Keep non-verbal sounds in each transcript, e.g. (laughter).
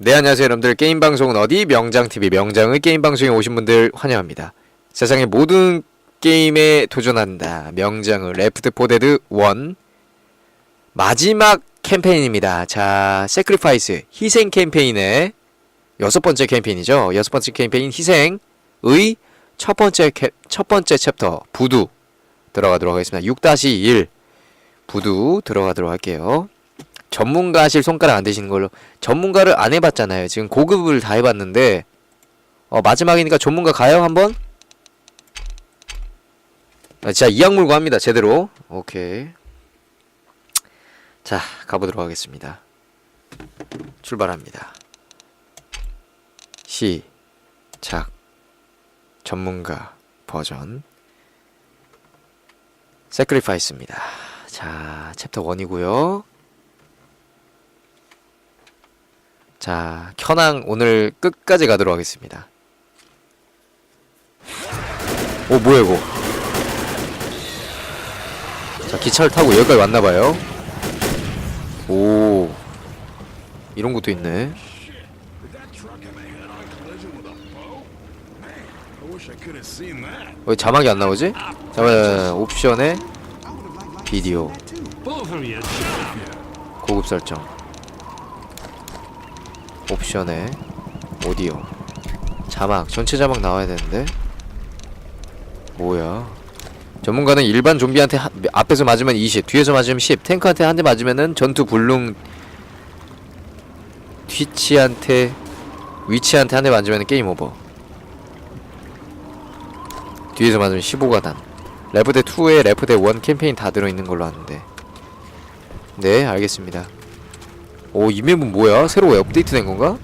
네 안녕하세요 여러분들. 게임 방송은 어디? 명장TV. 명장의 게임 방송에 오신 분들 환영합니다. 세상의 모든 게임에 도전한다. 명장의 레프트 포데드 1 마지막 캠페인입니다. 자 세크리파이스 희생 캠페인의 여섯 번째 캠페인이죠. 여섯 번째 캠페인 희생의 첫 번째 캐, 첫 번째 챕터 부두. 들어가도록 하겠습니다. 6-1 부두 들어가도록 할게요 전문가 하실 손가락 안 되시는 걸로 전문가를 안 해봤잖아요. 지금 고급을 다 해봤는데 어, 마지막이니까 전문가 가요 한번? 아, 진짜 이악 물고 합니다 제대로. 오케이. 자 가보도록 하겠습니다. 출발합니다. 시작 전문가 버전 세크리파이스입니다. 자 챕터 1이고요. 자, 현황 오늘 끝까지 가도록 하겠습니다. 오, 뭐야, 이거. 자, 기차를 타고 여기까지 왔나봐요. 오, 이런 것도 있네. 왜 자막이 안 나오지? 잠깐만, 옵션에 비디오. 고급 설정. 옵션에 오디오. 자막 전체 자막 나와야 되는데. 뭐야? 전문가는 일반 좀비한테 하- 앞에서 맞으면 20 뒤에서 맞으면 10 탱크한테 한 대 맞으면은 전투 불능 뒤치한테 위치한테 한 대 맞으면 게임 오버. 뒤에서 맞으면 15가 단. 레프대 2에 레프대 1 캠페인 다 들어있는 걸로 아는데. 네 알겠습니다 오, 이 맵은 뭐야? 새로 왜 업데이트 된 건가?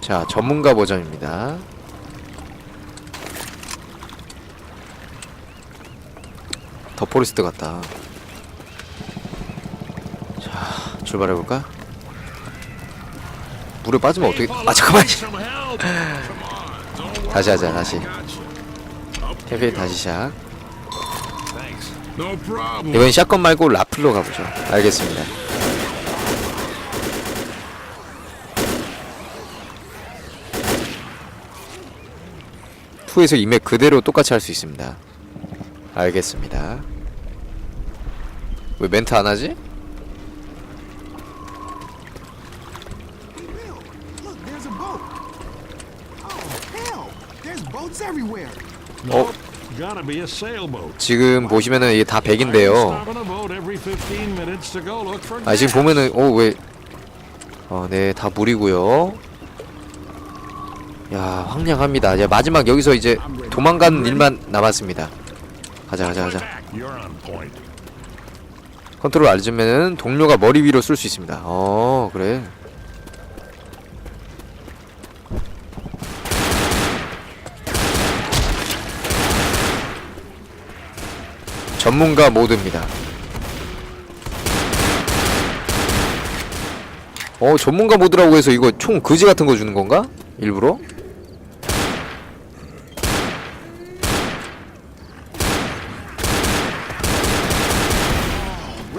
자, 전문가 버전입니다. 더 포레스트 같다. 자, 출발해볼까? 물에 빠지면 어떻게, 아, 잠깐만! (laughs) 다시 하자 다시 캠페인 다시 시작. 이번 샷건 말고 라플로 가보죠 알겠습니다 투에서 이맥 그대로 똑같이 할 수 있습니다 알겠습니다 왜 멘트 안 하지? Everywhere. 어? Gotta be a sailboat. 지금 보시면은 이게 다 100인데요 Stopping a boat every 15 minutes to go look for 아 지금. 보면은 어왜 어, 네, 다 물이고요. 야, 황량합니다. 이제 마지막 여기서 이제 도망가는 일만 남았습니다. 가자, 가자, 가자. You're on point. 컨트롤 알주면은 동료가 머리 위로 쏠 수 있습니다. 어, 그래. 전문가 모드입니다. 어, 전문가 모드라고 해서 이거 총 그지 같은 거 주는 건가? 일부러?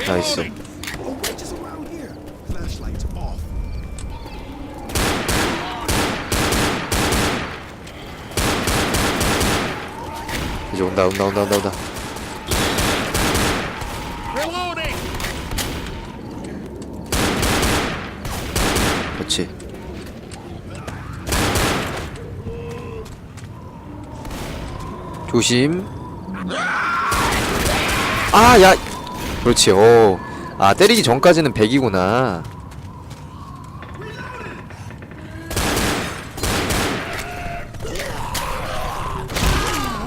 나이스. 이제 온다, 온다, 온다, 온다, 온다. Reloading. 그렇지. 조심. 아, 야. 그렇지. 오. 아, 때리기 전까지는 100이구나.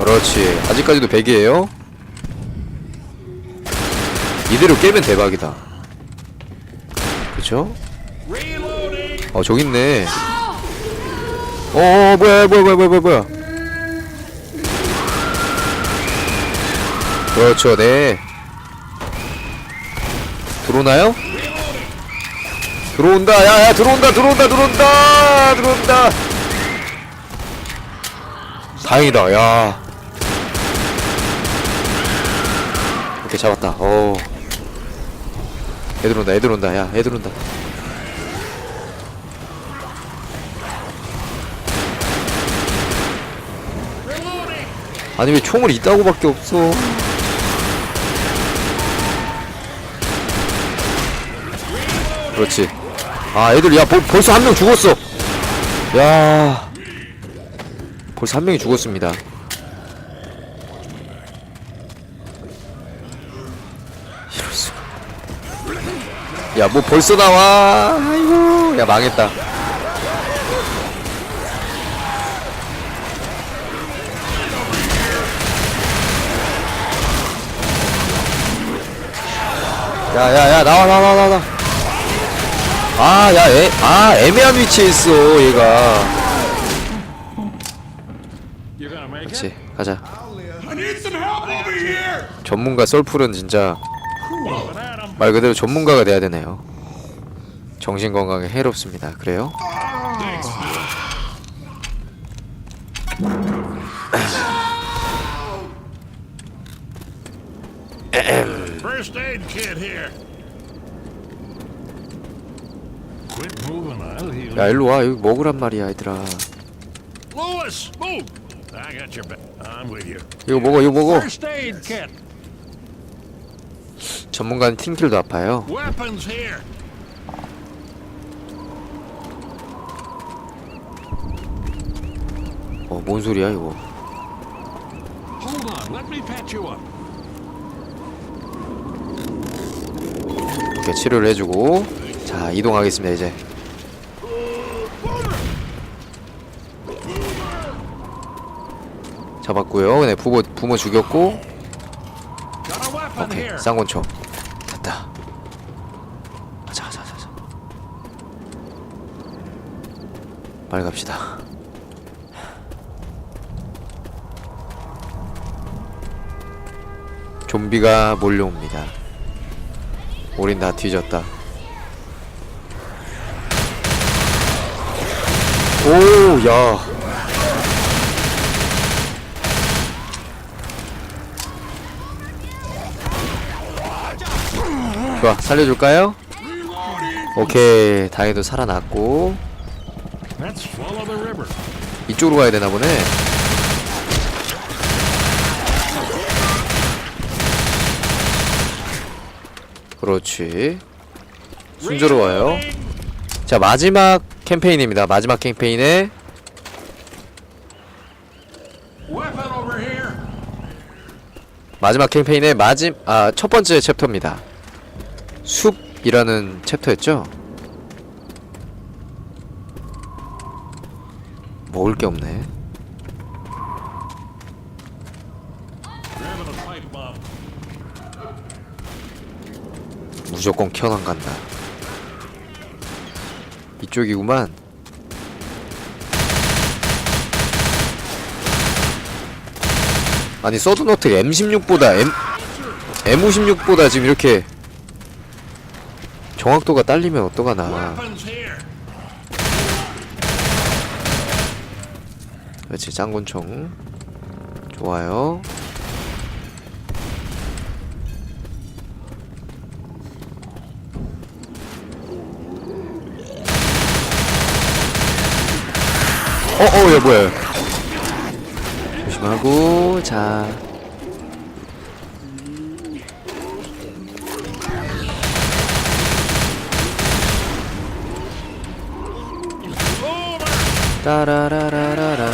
그렇지. 아직까지도 100이에요. 이대로 깨면 대박이다. 그쵸? 어 저기 있네. 어, 어 뭐야 뭐야 뭐야 뭐야 뭐야. 그렇죠 네. 들어오나요? 들어온다 야야 들어온다 들어온다 들어온다 들어온다. 다행이다 야. 오케이 잡았다. 어. 애들 온다 애들 온다 야 애들 온다. 아니 왜 총을 있다고밖에 없어 그렇지. 아 애들 야 벌, 벌써 한 명 죽었어. 야. 벌써 한 명이 죽었습니다. 이럴 수가. 야 뭐 벌써 나와. 아이고 야 망했다. 야야야 나와 나와 나와 나와 아 야 애, 아 애매한 위치에 있어 얘가? 그렇지 가자. 전문가 썰풀은 진짜 말 그대로 전문가가 돼야 되네요 정신 건강에 해롭습니다 그래요? first aid kit here. Quit moving, I'll heal 야. 일로 와 여기 먹으란 말이야 얘들아 Lewis, move. I got your back. I'm with you. 이거 먹어 이거 먹어 First aid kit. 전문가는 팀킬도 아파요 Weapons here. 어 뭔 소리야 이거 Hold on. Let me patch you up. 이렇게 치료를 해주고 자 이동하겠습니다 이제 잡았고요. 네 부모 부모 죽였고. 오케이. 쌍권총. 됐다. 가자 가자 가자. 빨리 갑시다. 좀비가 몰려옵니다. 우린 다 뒤졌다. 오 야 좋아 살려줄까요? 오케이 다행히도 살아났고. 이쪽으로 가야 되나 보네 그렇지 순조로워요. 자 마지막 캠페인입니다 마지막 캠페인에. 마지막 캠페인의 마지 아 첫 번째 챕터입니다 숲이라는 챕터였죠 먹을 게 없네. 무조건 켜난 간다. 이쪽이구만. 아니 서든어택 M16보다 M M56보다 지금 이렇게 정확도가 딸리면 어떡하나. 그렇지 짱군총. 좋아요. 어, 어, 야, 뭐야. 조심하고, 자. 따라라라라라라라.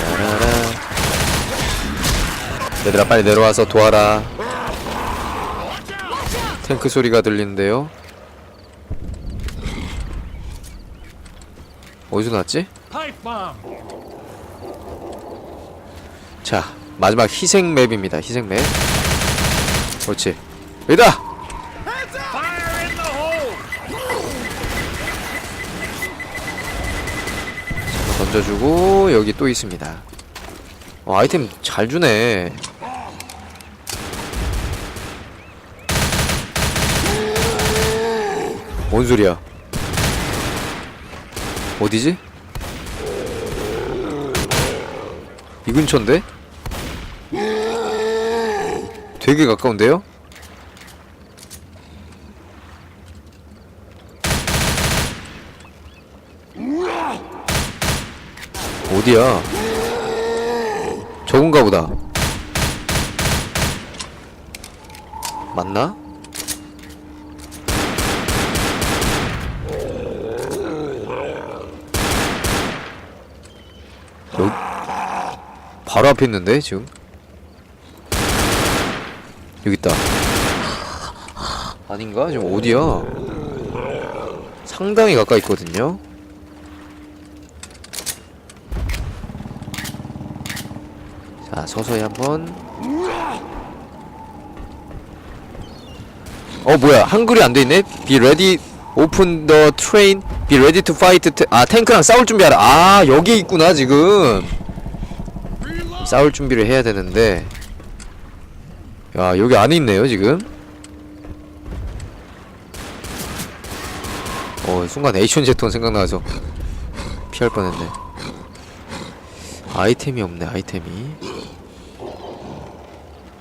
따라라. 얘들아, 빨리 내려와서 도와라. 탱크 소리가 들리는데요. 어디서 났지? 자 마지막 희생 맵입니다 희생 맵 그렇지 여기다 던져주고 여기 또 있습니다 어, 아이템 잘 주네 뭔 소리야 어디지? 이 근처인데? 되게 가까운데요? 어디야? 저건가 보다. 맞나? 여기 바로 앞에 있는데 지금 여기 있다 아닌가 지금 어디야 상당히 가까이 있거든요 자 서서히 한번. 어 뭐야? 한글이 안 돼 있네? Be ready open the train be ready to fight 아 탱크랑 싸울 준비하라. 아 여기 있구나 지금. 싸울 준비를 해야 되는데. 야 여기 안에 있네요 지금. 어 순간 에이션 제톤 생각나서 (laughs) 피할 뻔했네. 아이템이 없네 아이템이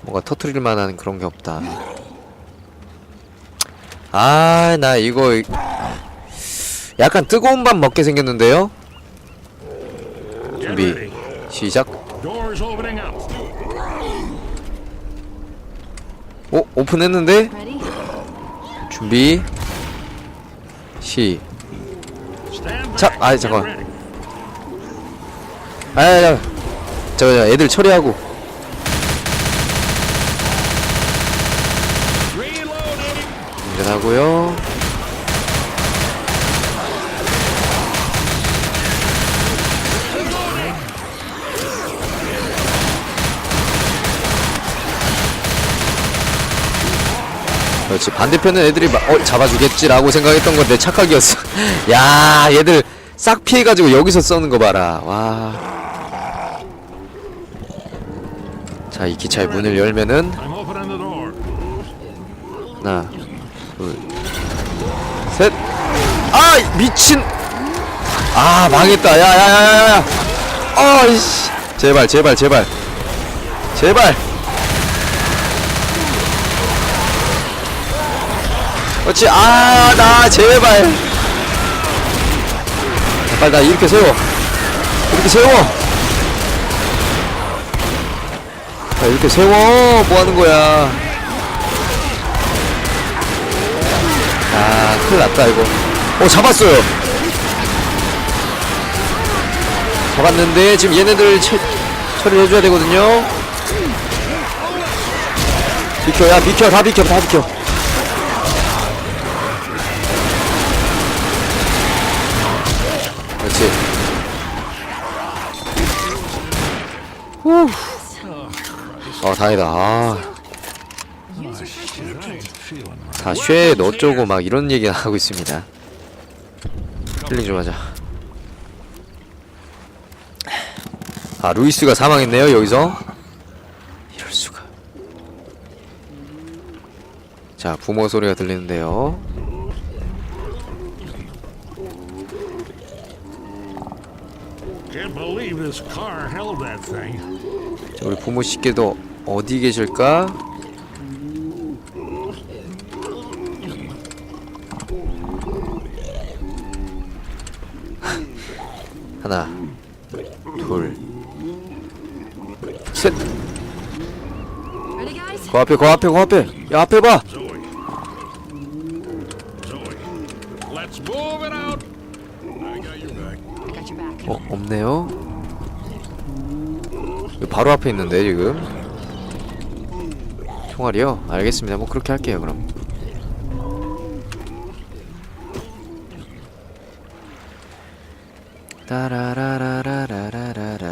뭔가 터트릴 만한 그런 게 없다 아 나 이거 약간 뜨거운 밥 먹게 생겼는데요 준비. 시작. 오 오픈했는데 Ready? 준비 시 자, 잠깐만. ready. 아야 저, 저 애들 처리하고 운전하고요. 그렇지. 반대편은 애들이 막, 어 잡아주겠지라고 생각했던 건데 착각이었어. (laughs) 야 얘들 싹 피해가지고 여기서 써는 거 봐라. 와. 자, 이 기차의 문을 열면은. 하나, 둘, 셋. 아 미친. 아 망했다. 야야야야야. 아이씨. 제발 제발 제발. 제발. 그렇지. 아 나 제발. 자, 빨리 나 이렇게 세워. 이렇게 세워. 자 이렇게 세워. 뭐 하는 거야? 큰일 났다, 이거. 어, 잡았어요. 잡았는데, 지금 얘네들 처, 처리를 해줘야 되거든요. 비켜, 야, 비켜, 다 비켜, 다 비켜. 그렇지. 후. 어, 다행이다. 아. 다 쉐, 어쩌고 막 이런 얘기 하고 있습니다. 힐링 좀 하자. 아, 루이스가 사망했네요, 여기서. 이럴 수가. 자, 부모 소리가 들리는데요. Can't believe this car held that thing. 자, 우리 부모 씨께도 어디 계실까? 하나, 둘, 셋. 그 앞에, 그 앞에, 그 앞에. 야, 앞에 봐. 어, 없네요. 바로 앞에 있는데 지금. 총알이요? 알겠습니다. 뭐 그렇게 할게요, 그럼. 따라라라라라라라.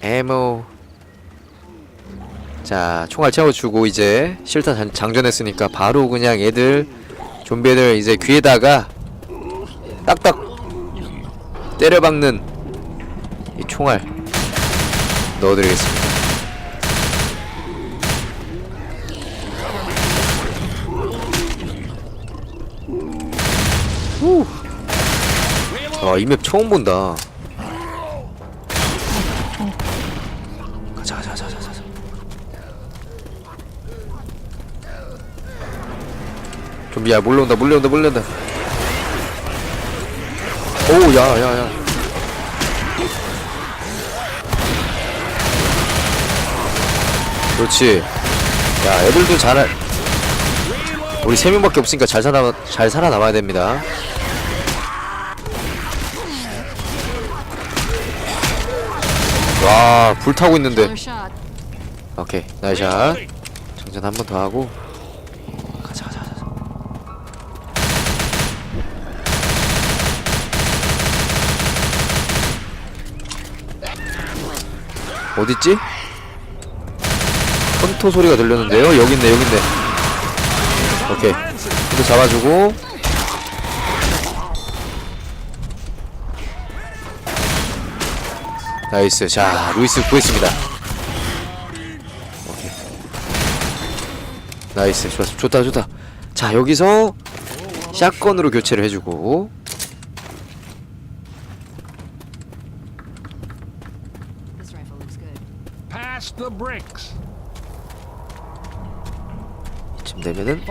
에모. 자, 총알 채워주고 이제 실타 장- 장전했으니까 바로 그냥 애들 좀비 애들 이제 귀에다가 딱딱 때려박는 이 총알 넣어드리겠습니다. 아, 와, 이 맵 처음 본다. 가자, 가자, 가자, 가자. 가자. 좀비, 야, 몰려온다, 몰려온다, 몰려온다. 오, 야, 야, 야. 그렇지. 야, 애들도 잘, 우리 세 명밖에 없으니까 잘 살아 잘 살아남아야 됩니다. 와 불타고 있는데. 오케이 나이샷. 정전 한 번 더 하고. 가자 가자 가자. 어딨지? 헌터 소리가 들렸는데요? 여기 있네 여기 있네. 오케이. 이거 잡아주고 나이스. 자 루이스 구했습니다. 나이스. 좋았, 좋다 좋다. 자 여기서 샷건으로 교체를 해주고. 이쯤 되면은.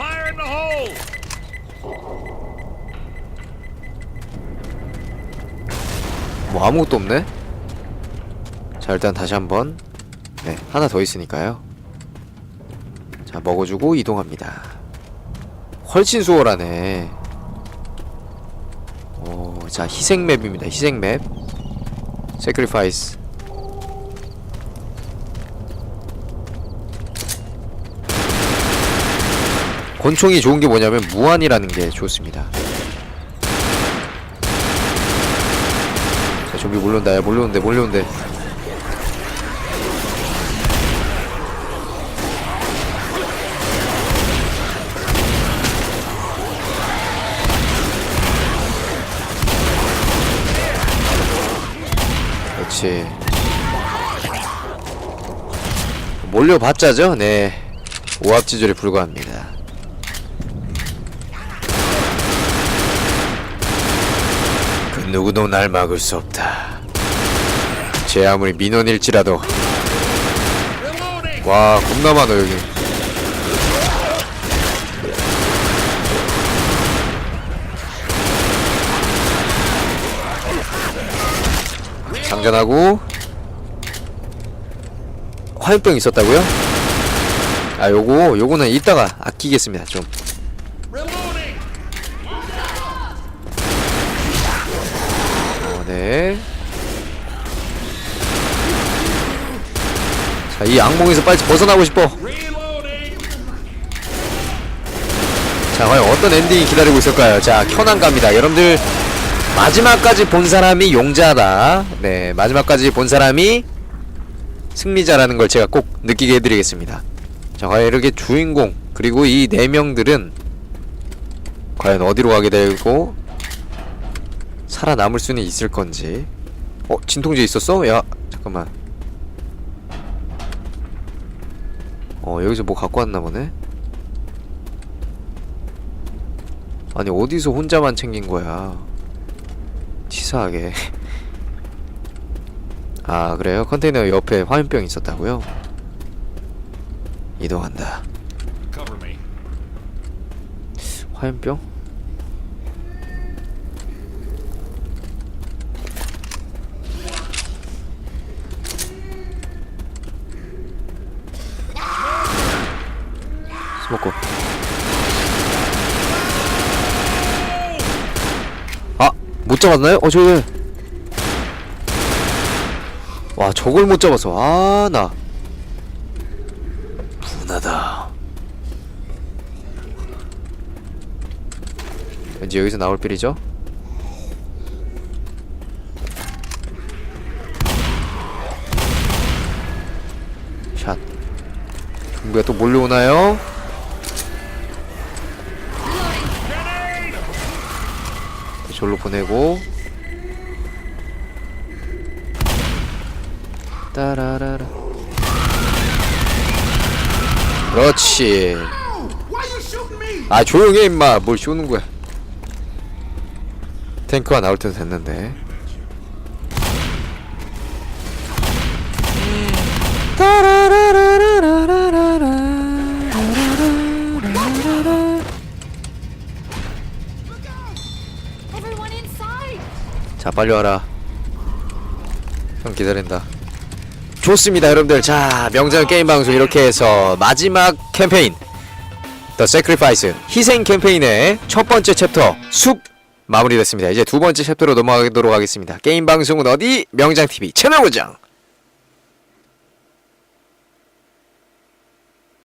뭐 아무것도 없네 자 일단 다시 한번. 네 하나 더 있으니까요. 자 먹어주고 이동합니다. 훨씬 수월하네. 오자 희생맵입니다 희생맵. 세크리파이스 권총이 좋은 게 뭐냐면 무한이라는 게 좋습니다. 자, 좀비 몰려온다. 야, 몰려온대, 몰려온대. 그렇지. 몰려봤자죠? 네. 오합지졸에 불과합니다. 그 누구도 날 막을 수 없다. 제 아무리 민원일지라도. 와 겁나 많아 여기. 장전하고 화염병 있었다고요? 아 요거 요거는 이따가 아끼겠습니다 좀. 어, 네. 자, 이 악몽에서 빨리 벗어나고 싶어. 자, 과연 어떤 엔딩이 기다리고 있을까요? 자, 켜난 갑니다. 여러분들, 마지막까지 본 사람이 용자다. 네, 마지막까지 본 사람이 승리자라는 걸 제가 꼭 느끼게 해드리겠습니다. 자, 과연 이렇게 주인공, 그리고 이 네 명들은 과연 어디로 가게 되고, 살아남을 수는 있을 건지. 어, 진통제 있었어? 야, 잠깐만. 어, 여기서 뭐 갖고 왔나 보네? 아니, 어디서 혼자만 챙긴 거야? 치사하게. 아, 그래요? 컨테이너 옆에 화염병 있었다고요? 이동한다. 화염병? 스모커 아! 못 잡았나요? 어 저기 와 저걸 못 잡았어 아나 분하다 왠지 여기서 나올 필이죠? 샷 좀비가 또 몰려오나요? 절로 보내고. 따라라라. 그렇지? 아 조용해 임마. 뭘 쏘는 거야. 탱크가 나올 때도 됐는데 빨리 와라. 형 기다린다. 좋습니다 여러분들. 자 명장 게임 방송 이렇게 해서 마지막 캠페인. The Sacrifice 희생 캠페인의 첫 번째 챕터 숲 마무리됐습니다. 이제 두 번째 챕터로 넘어가도록 하겠습니다. 게임 방송은 어디? 명장TV 채널 고정